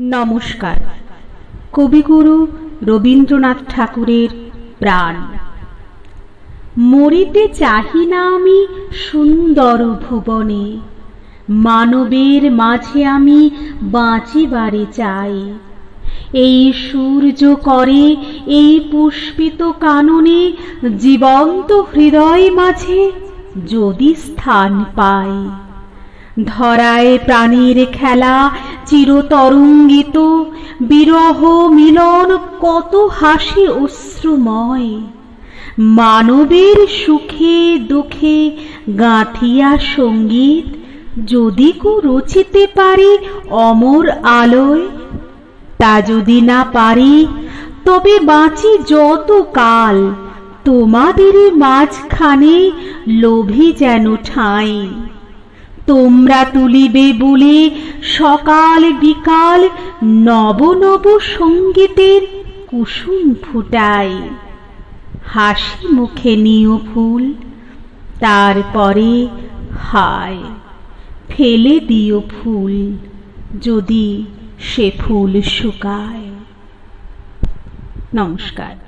নমস্কার। কবিগুরু রবীন্দ্রনাথ ঠাকুরের প্রাণ। মরিতে চাহি না আমি সুন্দর ভুবনে, মানবের মাঝে আমি বাঁচিবারে চাই। এই সূর্য করে এই পুষ্পিত কাননে, জীবন্ত হৃদয় মাঝে যদি স্থান পাই। ধরায় প্রাণীর খেলা চিরতরঙ্গিত, বিরহ মিলন কত হাসি অশ্রুময়। মানবের সুখে দুঃখে গাঁথিয়া সংগীত, যদি কো রচিতে পারি অমর আলোয়, তা যদি না পারি তবে বাঁচি যত কাল তোমাদের মাঝখানে লোভী যেন ঠাঁই। তোমরা তুলিবে বলে সকাল বিকাল নব নব সঙ্গীতের কুসুম ফুটাই। হাসি মুখে নিও ফুল, তারপরে হায়, ফেলে দিও ফুল যদি সে ফুল শুকায়। নমস্কার।